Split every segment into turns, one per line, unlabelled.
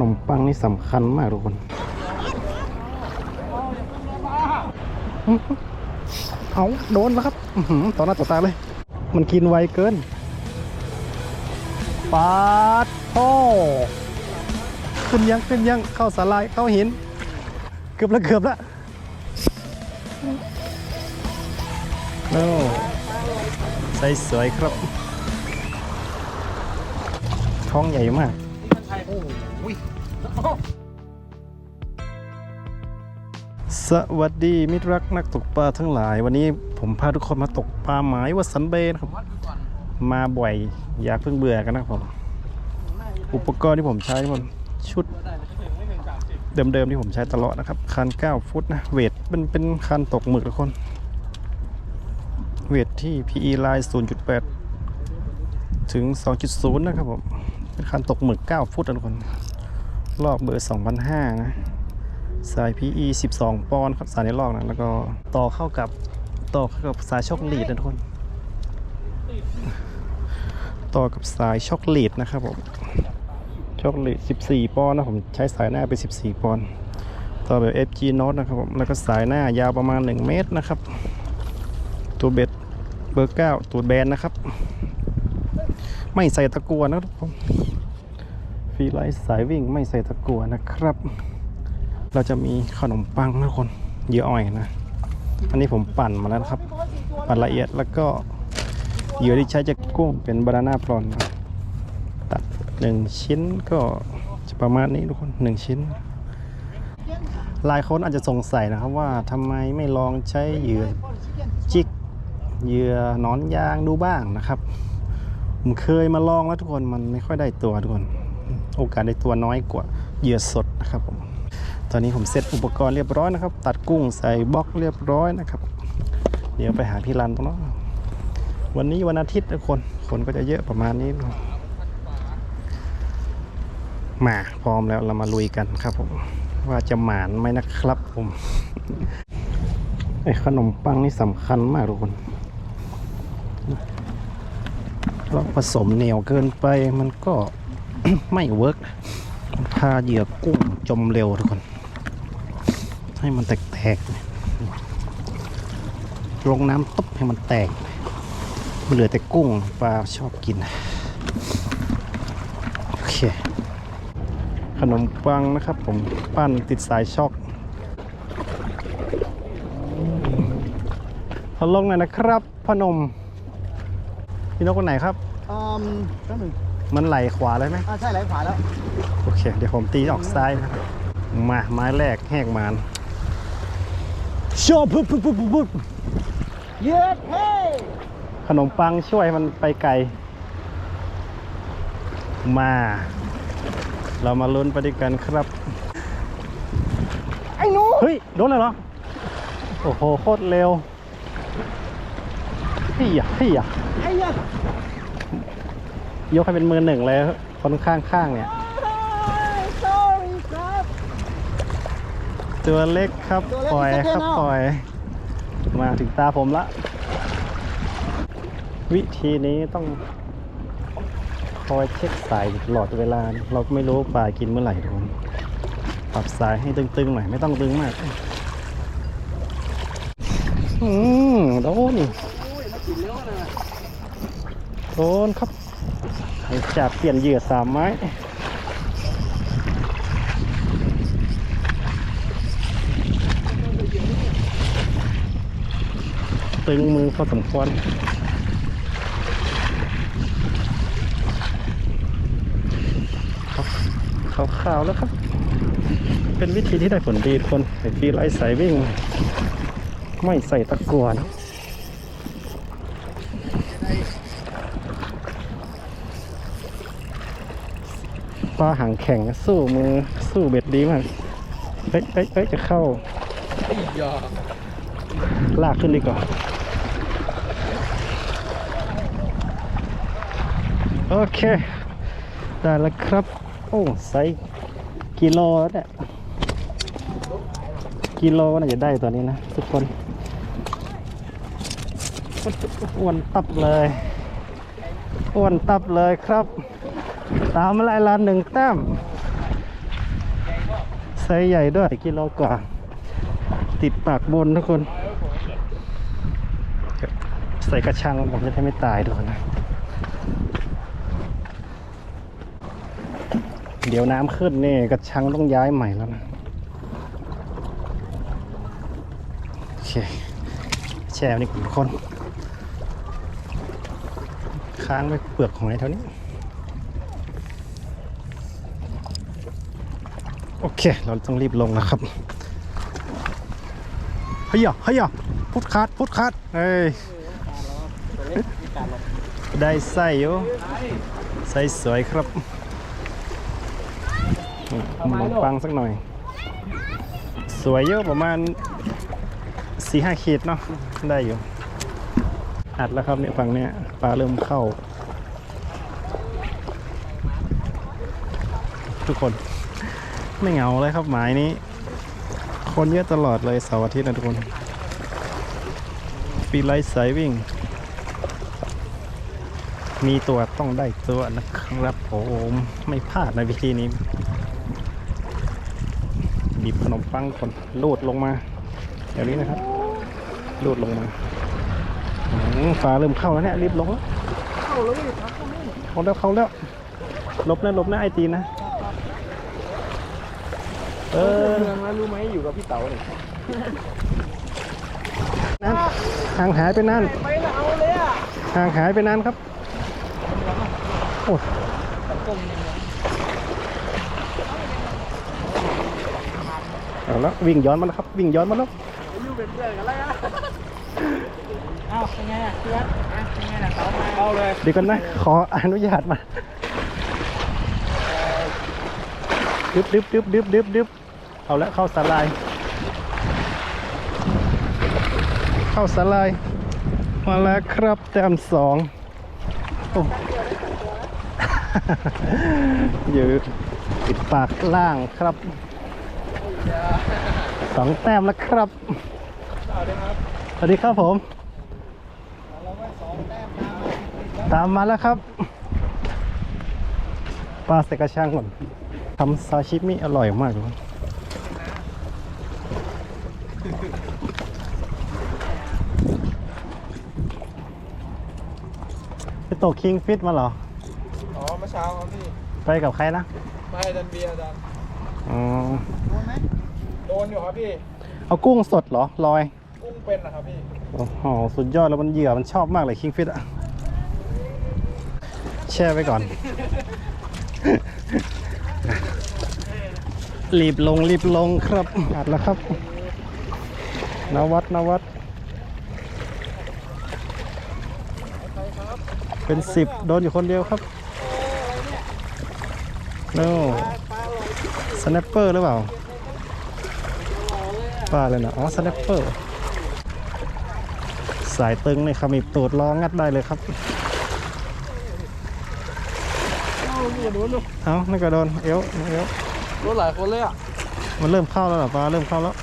นมปังนี่สำคัญมากทุกคนเอาโดนแล้วครับอื้อหือต่อหน้าต่อตาเลย มันกินไวเกินปาดโอ้ขึ้นยังขึ้นยังเข้าสาลายเข้าหิน เกือบแล้วเกือบแล้วโอ้ใส่สวยครับ ท้องใหญ่มาก สวัสดีมิตรรักนักตกปลาทั้งหลาย วันนี้ผมพาทุกคนมาตกปลาหมายวัดสันเบนครับ มาบ่อยอยากเพิ่งเบื่อกันนะครับผมอุปกรณ์ที่ผมใช้มันชุด เดิมๆที่ผมใช้ตลอดนะครับคัน 9 ฟุตนะเวทเป็นเป็นคันตกหมึกทุกคน เวทที่ PE line 0.8 ถึง 2.0 นะครับผมเป็นคันตกหมึก 9 ฟุตทุกคน รอบเบอร์2,500นะ สาย PE 12 ปอนด์ครับ สายในลอกนะ แล้วก็ต่อเข้ากับต่อเข้ากับสายช็อคลีดนะทุกคน ต่อกับสายช็อคลีดนะครับผม ช็อคลีด 14 ปอนด์นะ ผมใช้สายหน้าไป 14 ปอนด์ ต่อแบบ FG Note นะครับผม แล้วก็สายหน้ายาวประมาณ 1 เมตรนะครับ ตัวเบ็ดเบอร์ 9 ตัวแบนนะครับ ไม่ใส่ตะกัวนะครับผม ฟรีไลท์สายวิ่งไม่ใส่ตะกัวนะครับ เราจะมีขนมปังนะทุกคนเยอะอ่อยนะ อันนี้ผมปั่นมาแล้วครับ ปั่นละเอียดแล้วก็เหยื่อที่ใช้จะกุ้งเป็นบานาน่าพรอนนะตัดหนึ่งชิ้นก็จะประมาณนี้ทุกคนหนึ่งชิ้นหลายคนอาจจะสงสัยนะครับว่าทำไมไม่ลองใช้เหยื่อจิกเหยื่อนอนยางดูบ้างนะครับ ผมเคยมาลองแล้วทุกคนมันไม่ค่อยได้ตัวทุกคน โอกาสได้ตัวน้อยกว่าเหยื่อสดนะครับผมตอนนี้ผมเซตอุปกรณ์เรียบร้อยนะครับ ตัดกุ้งใส่บล็อกเรียบร้อยนะครับ เดี๋ยวไปหาพี่รันตรงนั้นวันนี้วันอาทิตย์ทุกคน คนก็จะเยอะประมาณนี้ มาพร้อมแล้วเรามาลุยกันครับผม ว่าจะหมานไหมนะครับผมไอขนมปังนี่สำคัญมากทุกคนเราผสมเหนียวเกินไปมันก็ ไม่เวิร์กพาเหยื่อกุ้งจมเร็วทุกคน ให้มันแตกๆลงน้ำตุ๊บให้มันแตก เหลือแต่กุ้งปลาชอบกิน โอเค ขนมปังนะครับผมปั้นติดสายช็อกขอลงหน่อยนะครับพนม พี่นกคนไหนครับ
อืมแป๊บหนึง
มันไหลขวาเลยไหม
อ่าใช่ไหลขวาแล้ว
โอเค เดี๋ยวผมตีออกซ้ายนะครับมาไม้แรกแหกมานชอบปุ๊บปุ๊บปุ๊บปุ๊บ
เย็ดเฮ้
ขนมปังช่วยมันไปไกล มา เรามาลุ้นไปด้วยกันครับ
ไอ้หนู
เฮ้ย โดนเลยเหรอ โอ้โห โคตรเร็วพี่อะพี่อะ
ไอ้เหี้ ย
ยกให้เป็นมือหนึ่งเลยคนข้างๆเนี่ย
sorry ครับ
ตัวเล็กครับ
ตัวเล็ก
ปล่อย
นิด
ครับ
เดียว
ปล่อย มาถึงตาผมละ วิธีนี้ต้องคอยเช็คสายตลอดเวลานะเราก็ไม่รู้ว่าปลากินเมื่อไหร่ทุกคนปรับสายให้ตึงๆหน่อยไม่ต้องตึงมาก อืมโดนโดนครับให้ จับเปลี่ยนเหยื่อสามไม้ตึงมือพอสมควรขาวๆแล้วครับ เป็นวิธีที่ได้ผลดีคนไอ้ปีไล่สายวิ่ง ไม่ใส่ตะกัวนะ ปลาหางแข็งสู้มือสู้เบ็ดดีมาก เฮ้ยเฮ้ยเฮ้ยจะเข้า ลากขึ้นดีกว่า โอเค ได้แล้วครับ โอ้ไซส์กิโลแล้วเนี่ย กิโลน่าจะได้ตัวนี้นะ ทุกคนอ้วนตับเลยอ้วนตับเลยครับ ตามมาไล่ละหนึ่งแต้มไซส์ใหญ่ด้วยกิโลกว่า ติดปากบนทุกคน ใส่กระชังผมจะได้ไม่ตายทุกคนนะ เดี๋ยวน้ำขึ้นนี่กระชังต้องย้ายใหม่แล้วนะโอเคแช่นี่ก่อนทุกคน ค้างไว้เปลือกหอยเท่านี้ โอเค เราต้องรีบลงนะครับเฮียเฮียพุทคัดพุทคัดเอ้ยได้ไส้อยู่ไส้สวยครับมขนมปังสักหน่อย สวยเยอะประมาณสี่ห้าขีดเนาะได้อยู่ อัดแล้วครับเนี่ยฝั่งเนี้ยปลาเริ่มเข้า ทุกคน ไม่เหงาเลยครับหมายนี้ คนเยอะตลอดเลยเสาร์อาทิตย์นะทุกคนปีไลท์สายวิ่ง มีตัวต้องได้ตัวนะครับผมไม่พลาดในวิธีนี้ บีบขนมปังก่อนลูดลงมาเดี๋ยวนี้นะครับลูดลงมาอืมฟ้าเริ่มเข้าแล้วเนี่ยรีบลงแล้ว
เข้าแล้วนี่ครับ
เข้าแล้วเข้าแล้วหลบนะหลบนะไอตีนนะ เออ
เมืองแล้วรู้ไหมอยู่กับพี่เต๋าเนี่ย
นั่นห่างหายไปนั่น
ไปแล้วเอาเลยอะ
ห่างหายไปนานครับโอ้เอาล้ววิ่งย้อนมาแล้วครับ วิ่งย้อนมาแล้ว
อยู่เป็นเพื่อนกันแล้วอะเอาเป็นไงอะเพื่อนเป็นไงล่ะเต๋ามาเอาเลย
เดี๋ยวกันนะขออนุญาตมาดึบดึบดึบดึบดึบดึบ เอาแล้วเข้าสลาย เข้าสลาย มาแล้วครับแต้มสองโอ้ยู่ปิดปากล่างครับสองแต้มแล้วครับสวัสดีครับผม ตามมาแล้วครับปลาใส่กระชังก่อนทำซาชิมิอร่อยมากเลย ตกคิงฟิตมาเหรอ
อ๋อเมื่อเช้าครับพี่
ไปกับใครนะ
ไม่ดันเบียร์ดัน
อ๋อ
โดนไหมโดนอยู่ครับพี่
เอากุ้งสดเหรอลอย
กุ้งเป็นนะครับพี่
โอ้โหสุดยอดแล้วมันเหยื่อมันชอบมากเลยคิงฟิตอะแช่ไว้ก่อน รีบลงรีบลงครับอัดแล้วครับ นวัดนวัด เป็นสิบโดนอยู่คนเดียวครับโน่สแนปเปอร์หรือเปล่าป้าเลยนะอ๋อสแนปเปอร์ สายตึงในขมิบตูดล้องัดได้เลยครับ
เอาลูกโดนลูก
เอานั่นก็โดนเอวเอว
โดนหลายคนเลยอะ
มันเริ่มเข้าแล้วเหรอปลาเริ่มเข้าแล้ว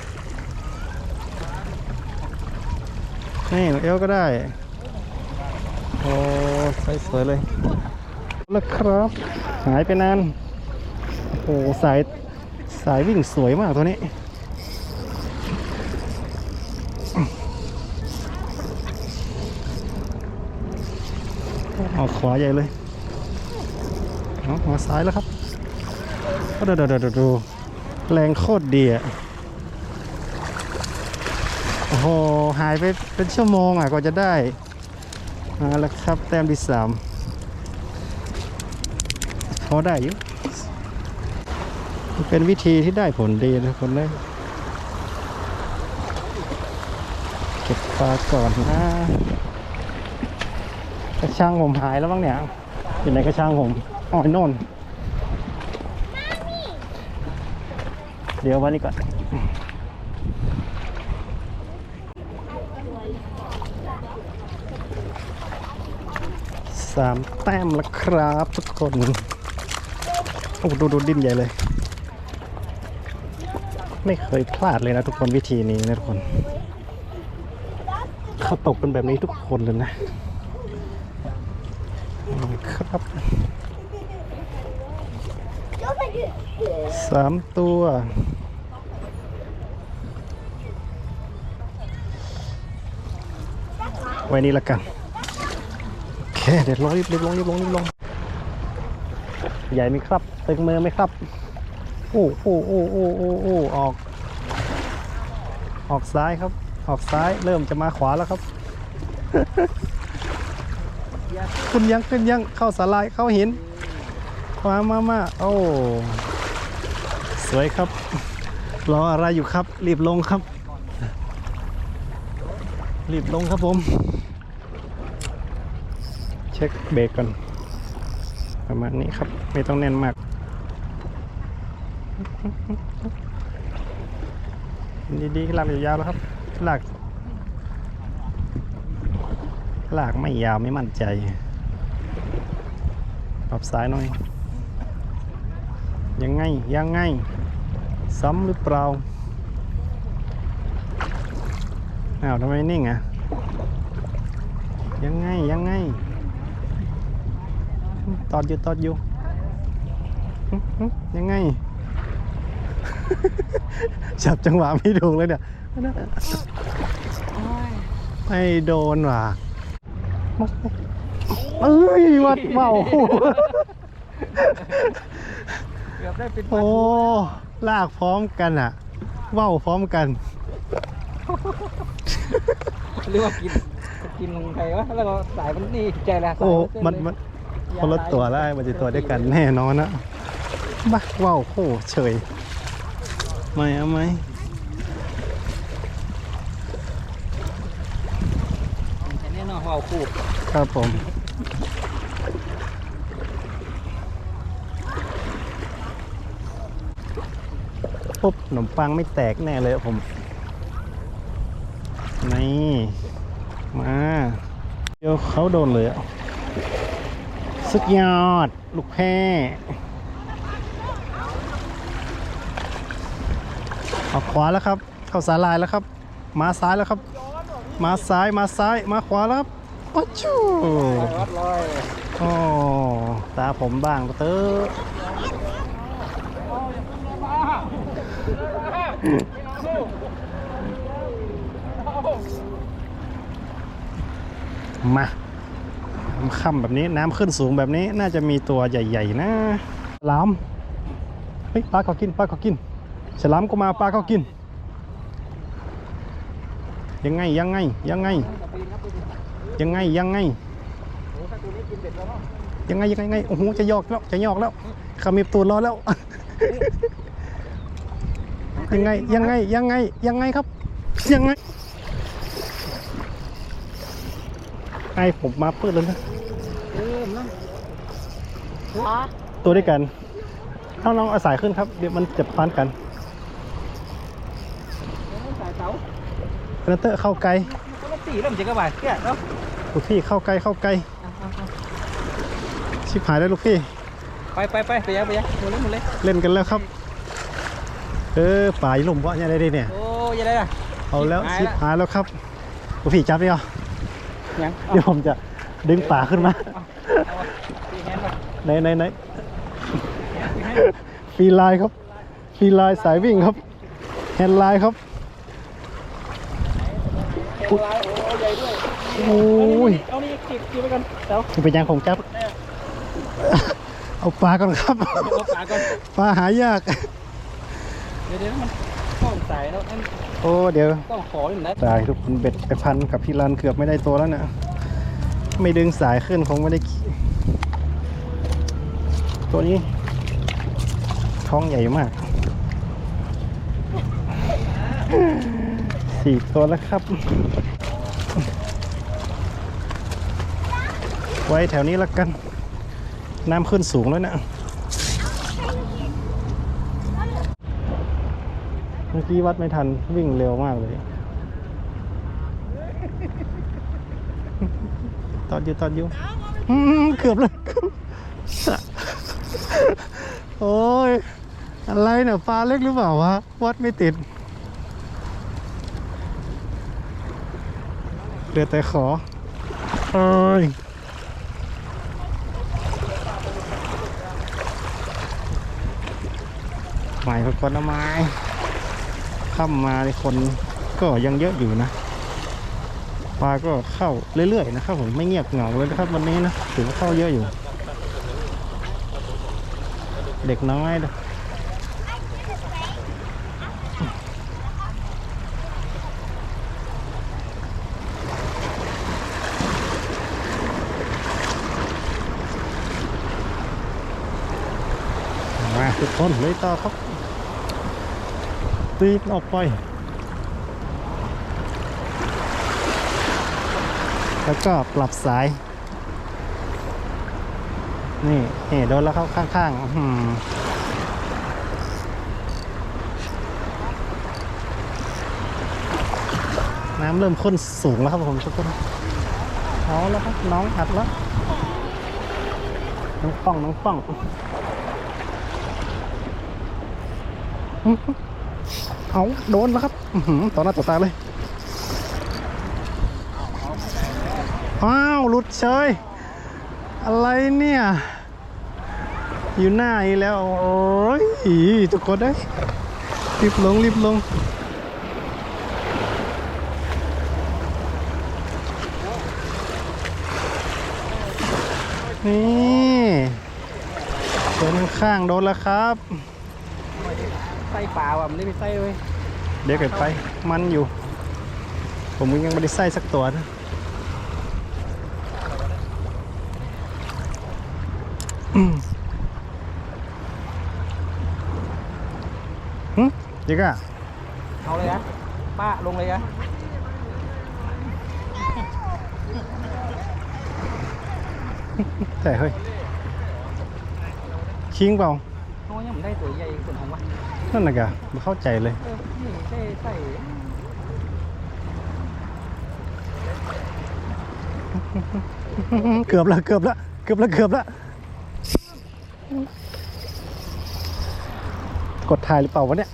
นี่เอวก็ได้โอ้สสวยเลยแล้วครับ หายไปนาน โอ้สายสายวิ่งสวยมากตัวนี้เอาขวาใหญ่เลยเอามาซ้ายแล้วครับเดี๋ยวเดี๋ยวเดี๋ยวดูแรงโคตรดีอะโอ้โห หายไปเป็นชั่วโมงอะกว่าจะได้ มาแล้วครับแต้มที่สามพอได้อยู่มันเป็นวิธีที่ได้ผลดีนะคนเลยเก็บปลาก่อนนะกระชังผมหายแล้วบ้างเนี่ยอยู่ในกระชังผมอ๋อโน่นเดี๋ยววันนี้ก่อน สามแต้มแล้วครับทุกคนโอ้ดูดูดิ้นใหญ่เลย ไม่เคยพลาดเลยนะทุกคนวิธีนี้นะทุกคนเขาตกเป็นแบบนี้ทุกคนเลยนะครับสามตัวไว้นี่ละกัน เคเดี๋ยวลงรีบรีบลงรีบลงรีบลงใหญ่ไหมครับ ตึงมือไหมครับ โอ้โอ้โอ้โอ้โอ้โอ้ออก ออกซ้ายครับ ออกซ้ายเริ่มจะมาขวาแล้วครับ ขึ้นยังขึ้นยังเข้าสาลายเข้าหินมามามาโอ้สวยครับรออะไรอยู่ครับ รีบลงครับ รีบลงครับผม เช็คเบรกก่อน ประมาณนี้ครับ ไม่ต้องแน่นมาก ดีๆลากยาวๆแล้วครับลากลากไม่ยาวไม่มั่นใจ ปรับซ้ายหน่อย ยังไง ยังไง ซ้ำหรือเปล่าอ้าวทำไมนิ่งอะ ยังไง ยังไง ตอดอยู่ตอดอยู่หึหึยังไง จับจังหวะไม่ถูกเลยเนี่ยไม่โดนว่ะเอ้ยวัดเมา
เกือบได้เป็น
โอ้ลากพร้อมกันอะเว้าพร้อมกัน
เรียกว่ากินกินใครวะแล้วก็สายมันนี่ใจละ
โอ้มันมัน คนละตัวแล้มันจะตัวด้วยกันแน่นอนนะบ้าว้าวโอ้เฉยไม่เอาไหม
อันนี้าะเอาคู่
ครับผมปุ๊บขนมปังไม่แตกแน่เลยผม นี่ มา เดี๋ยวเขาโดนเลยอะ สุดยอด ลูกแพ้ออกขวาแล้วครับ เข้าสาลายแล้วครับ มาซ้ายแล้วครับ มาซ้ายมาซ้ายมาขวาแล้วครับปัจจูโอ้ตาผมบ้างเตอมา ค่ำแบบนี้น้ำขึ้นสูงแบบนี้น่าจะมีตัวใหญ่ ๆ นะฉลามเฮ้ยปลาก็กินปลาก็กินฉลามก็มาปลาก็กิน ยังไงยังไงยังไง ยังไงยังไงยังไงยังไงยังไงโอ้โหจะยอกแล้วจะยอกแล้วขามิบตูดรอแล้ว ยังไงยังไงยังไงยังไงครับ ยังไง ไอผมมาเปิดแล้วนะ
เออมันว้า
ตัวด้วยกันเอาลองเอาสายขึ้นครับ เดี๋ยวมันจะพันกัน
สายเสา
คอนเตอร์เข้าไกล
เขาก็ตีแล้วมันจะกระบาดแก่เนาะ
ลูกพี่เข้าไกลเข้าไกลชิบหายแล้วลูกพี่
ไปไปไปไปยังไปยังหมดเลยหมดเลย
เล่นกันแล้วครับ เออป่ายลมวะเนี่ยได้ดิเนี่ย
โอ้ยยังไงล่ะ
เอาแล้ว
ชิ
ชิ
บบหาย
หายแล้วครับลูกพี่จับดิเหรอ
ยัง
เดี๋ยวผมจะดึงป่าขึ้นมา
ตีแฮนด์มา
ในในในฟรีไลน์ครับฟรีไลน์สายวิ่งครับแฮนด์ไลน์ครับ
โอ้ยโอ้ใหญ่ด้วย
โอ้ย
เอานี่จีบจีบไปกันเดี๋ยว
นี่เป็นยังผมจับเอาปลาก่อนครับ
เอาปากก่อน
ปลาหายาก
เดี๋ยวเดี๋ยวมันข้อง สายแล้วนั่น
โอ้เดี๋ยว
ต้องขออยู่ไหน
ตายทุกคนเบ็ดไปพันกับพี่รันเกือบไม่ได้ตัวแล้วเนะไม่ดึงสายขึ้นคงไม่ได้ขี่ตัวนี้ ท้องใหญ่มากสี่ตัวแล้วครับ ไว้แถวนี้แล้วกัน น้ำขึ้นสูงแล้วนะ มื่อกี้วัดไม่ทันวิ่งเร็วมากเลย ตอดอยู่ตอดอยู่อืมเกือบเลยโอ้ย อะไรเนี่ยปลาเล็กหรือเปล่าวะ วัดไม่ติดเหลือแต่ขอโอ้ยใหม่พคนละไม้ ข้ามาในคนก็ยังเยอะอยู่นะปลาก็เข้าเรื่อยๆนะครับผมไม่เงียบเหงาเลยนะครับวันนี้นะถือว่าเข้าเยอะอยู่ เด็กน้อยนะมาทุกคนเลยต่อครับ ตีนออกไปแล้วก็ปรับสาย นี่นี่โดนแล้วเข้าข้างๆอื้อหือน้ำเริ่มข้นสูงแล้วครับผมทุกคนเอาแล้วครับน้องอัดแล้วน้องป้องน้องป้อง เอาโดนแล้วครับต่อหน้าต่อตาเลยอ้าวหลุดเฉยอะไรเนี่ย อยู่หน้าอีกแล้ว โอ้ยทุกคนได้รีบลงรีบลงนี่โดนข้างโดนแล้วครับ
ไส้ปลาว่ะมันได้มีไส้เว้ย
เดี๋ยวเกิดไปมันอยู่ ผมยังไม่ได้ใส่สักตัวนะอืมหึเดี๋ยวก่ะ
เอาเลยนะป้าลงเลยนะ
แต่เฮ้ยคิงเปล่า
โอ้ยยังไม่ได้ตัวใหญ่ส่วนของวะ
นั่นน่ะกะไม่เข้าใจเลย
เออนี่ไส้ไส้
เกือบแล้วเกือบแล้วเกือบแล้วเกือบแล้วกดถ่ายหรือเปล่าวะเนี่ย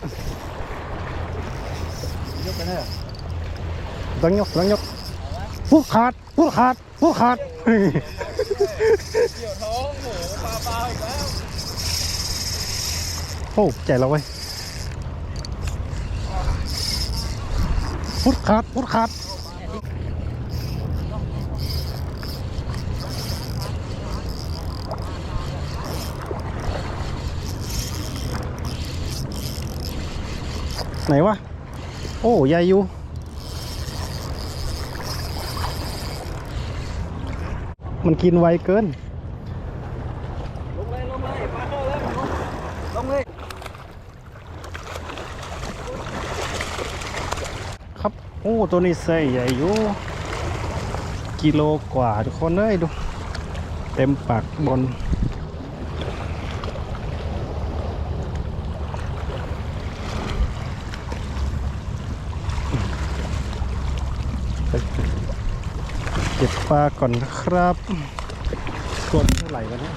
ยกไปเถอะ
ต้องยกต้องยกพูดขาดพูดขาดพูดขาดเฮ้ย
เกี่ยวท้องโหปลาปลาอีกแล้ว
โอ้ใจเราเว้ ยพูดขาดพูดขาดไหนวะ โอ้ยายอยู่มันกินไวเกิน
ลงเลย ลงเลยปลาเข้าแล้วลงเลย
ครับ โอ้ตัวนี้ใส่ใหญ่อยู่กิโลกว่าทุกคนเลยดู เต็มปากบนเก็บปลาก่อนนะครับตัวเท่าไหร่วะเนี่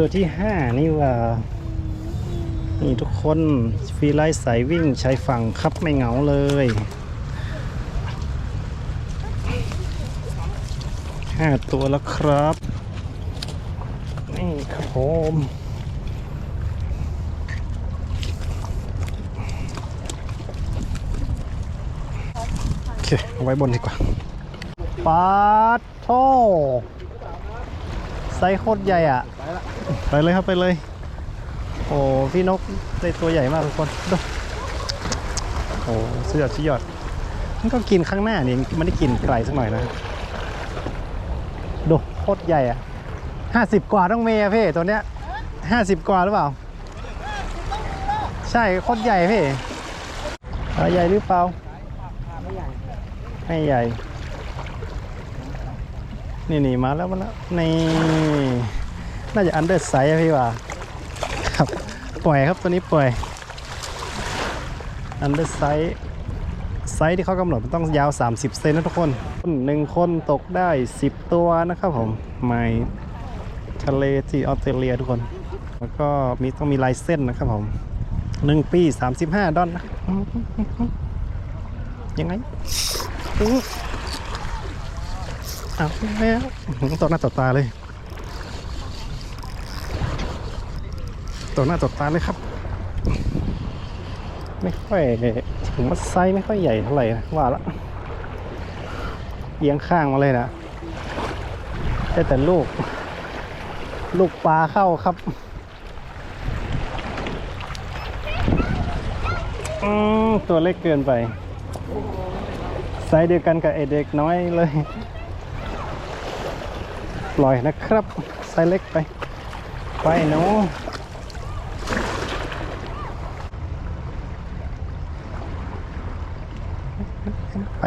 ตัวที่ห้านี่ว่า นี่ทุกคนฟรีไลท์สายวิ่งใช้ฝั่งครับไม่เหงาเลยห้าตัวแล้วครับ นี่ครับผมโอเคเอาไว้บนดีกว่าปาดโทไซส์โคตรใหญ่อะ ไปเลยครับไปเลย โอ้พี่นกได้ตัวใหญ่มากทุกคนดูโอ้สุดยอดสุดยอดมันก็กินข้างหน้านี่มันได้กินไกลสักหน่อยนะดูโคตรใหญ่อะห้าสิบกว่าต้องเมย์พี่ตัวเนี้ยห้าสิบกว่าหรือเปล่า ใช่โคตรใหญ่พี่ใหญ่หรือเปล่า
ไม่ใหญ่
ไม่ใหญ่นี่นี่มาแล้วมาแล้วนี่ น่าจะอันเดอร์ไซส์พี่ว่าครับปล่อยครับตัวนี้ปล่อยอันเดอร์ไซส์ไซส์ที่เขากำหนดมันต้องยาว 30 เซนนะทุกคนหนึ่งคนตกได้ 10 ตัวนะครับผมไม่ทะเลที่ออสเตรเลียทุกคน แล้วก็มีต้องมีลายเส้นนะครับผมหนึ่งปี 35 ดอลนะยังไงอื้อเอาแล้วอื้อหือต่อหน้าต่อตาเลย ต่อหน้าต่อตาเลยครับ ไม่ค่อยผมว่าไซส์ไม่ค่อยใหญ่เท่าไหร่นะว่าละเอียงข้างมาเลยนะได้แต่ลูก ลูกปลาเข้าครับอืมตัวเล็กเกินไปไซส์เดียวกันกับไอเด็กน้อยเลย ปล่อยนะครับไซส์เล็กไป ไปหนู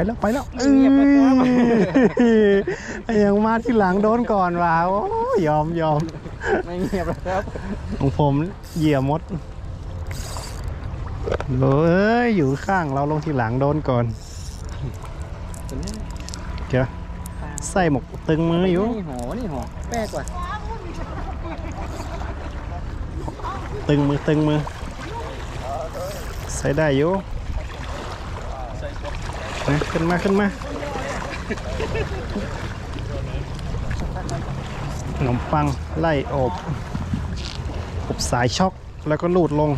แล้วไปแล้ว
เงียบเลยครับ
ไอ้ยังมาที่หลังโดนก่อนว่ะโอ้ยยอมยอม
ไม่เงียบแล้วครับ
ของผมเหยี่ยมดเอ้ยอยู่ข้างเราลงทีหลังโดนก่อนเจ้าใส่หมกตึงมืออยู่
นี่หอนี่หอแป้กว่า
ตึงมือตึงมือใส่ได้อยู่ นะขึ้นมาขึ้นมาขนมปังไล่อบอบสายช็อกแล้วก็ลูดลง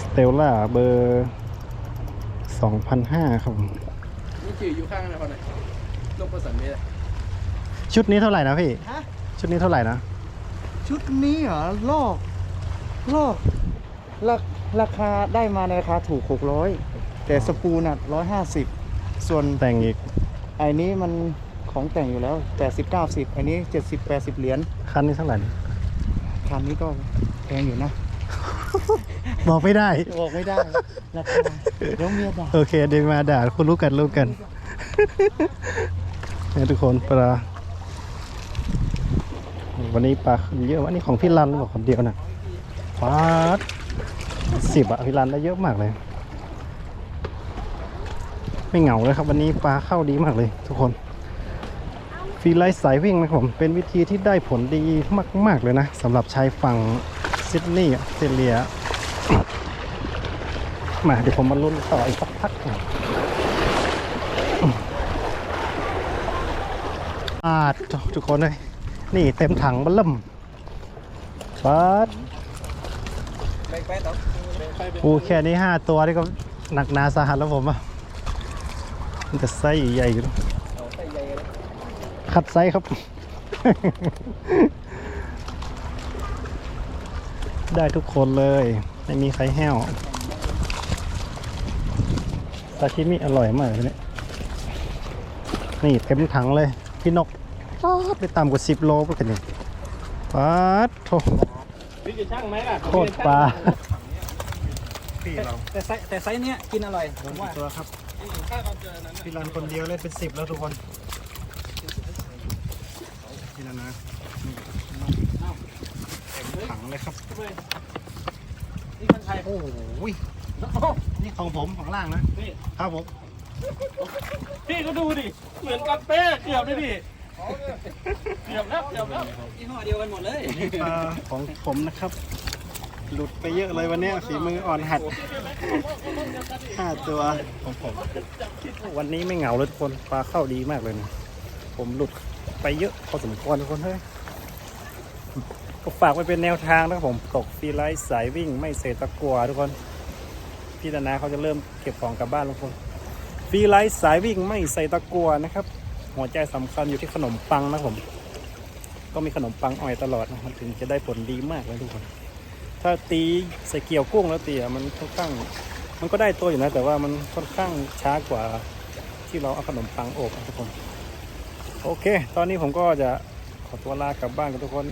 สเตลล่าเบอร์2,500ครับผม
นี่จืดอยู่ข้างนะคนไหนลงประสันนี่
ชุดนี้เท่าไหร่นะพี่
ฮะ
ชุดนี้เท่าไหร่นะ
ชุดนี้เหรอลอกลอกราราคาได้มาในราคาถูก600แต่สปูนอะ150ส่วน
แต่งอีก
ไอ้นี้มันของแต่งอยู่แล้ว80 90ไอ้นี้70 80เหรียญ
คันนี้เท่าไหร่นะ
คันนี้ก็แพงอยู่นะ
บอกไม่ได้
บอกไม่ได้ราคาเดี๋ยวเมียด่า
โอเคเดี๋ยวมาด่าคุณรู้กันรู้กันเนี่ยทุกคนปลา วันนี้ปลาเยอะวะนี่ของพี่รันหรือเปล่าคนเดียวนะฟาดสิบอะพี่รันได้เยอะมากเลย ไม่เหงาเลยครับ วันนี้ปลาเข้าดีมากเลยทุกคนฟรีไลท์สายวิ่งนะครับผมเป็นวิธีที่ได้ผลดีมาก ๆ เลยนะสำหรับชายฝั่งซิดนีย์ออสเตรเลียมาเดี๋ยวผมมาลุ้นต่ออีกสักพักหนึ่งอาดทุกคนเลย นี่เต็มถังบัลล่มปัด
ไปไปต่อ
ปูแค่นี้ห้าตัวนี่ก็หนักหนาสาหัสแล้วผมอะมันจะไซส์ใหญ่อยู่นะ
ใส่ใหญ่เลย
คัดไซส์ครับ ได้ทุกคนเลย ไม่มีใครแห้วซาชิมิอร่อยมากเลยเนี่ยนี่เต็มถังเลย พี่นกป๊าด ไปต่ำกว่า10โลก็กันนี่ป๊าดโถ
พี่จะช่างไหมล่ะ
โคตรปลาพี่เรา
แต่ไซส์แต่ไซส์เนี้ยกินอร่อยผมว่า
ตัวครับพี่รันคนเดียวเลยเป็นสิบแล้วทุกคนพี่รันนะนี่เต็มถังเลยครับ
นี่คนไทย
โอ้โหนี่ของผมของล่างนะ
นี่
ครับผม
พี่ก็ดูดิเหมือนกันเป๊ะเกือบเลยพี่ เกือบแล้วเกือบแล้ว
ยี่ห้อเดียวกันหมดเลย
นี่ปลาของผมนะครับ หลุดไปเยอะเลยวันเนี้ยฝีมืออ่อนหัดห้าตัวของผมวันนี้ไม่เหงาเลยทุกคนปลาเข้าดีมากเลยนะผมหลุดไปเยอะพอสมควรทุกคนเฮ้ยก็ฝากไว้เป็นแนวทางนะครับผมตกฟรีไลท์สายวิ่งไม่เสตะกัวทุกคนพี่ธนาเขาจะเริ่มเก็บของกลับบ้านแล้วทุกคนฟรีไลท์สายวิ่งไม่ใส่ตะกัวนะครับ หัวใจสำคัญอยู่ที่ขนมปังนะครับผม ก็มีขนมปังอ่อยตลอดนะครับถึงจะได้ผลดีมากเลยทุกคน ถ้าตีใส่เกี่ยวกุ้งแล้วตีมันค่อนข้าง มันก็ได้ตัวอยู่นะ แต่ว่ามันค่อนข้างช้ากว่าที่เราเอาขนมปังอบนะทุกคน โอเค ตอนนี้ผมก็จะขอตัวลากลับบ้านกันทุกคน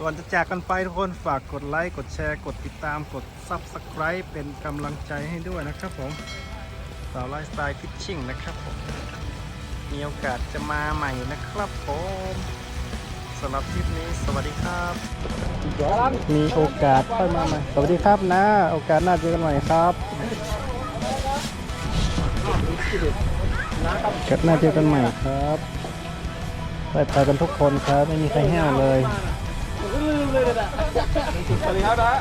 ก่อนจะจากกันไปทุกคนฝากกดไลค์กดแชร์ กดติดตามกด Subscribe เป็นกำลังใจให้ด้วยนะครับผมสาวไลฟ์สไตล์ฟิชชิ่งนะครับผม มีโอกาสจะมาใหม่นะครับผมสำหรับคลิปนี้สวัสดีครับ มีโอกาสค่อยมาใหม่สวัสดีครับนะ โอกาสหน้าเจอกันใหม่ครับโอกาสหน้าเจอกันใหม่ครับไปไปกันทุกคนครับ ไม่มีใครแห้วเลย
ผมก็ลืมเลยนะสวัสดีครับนะ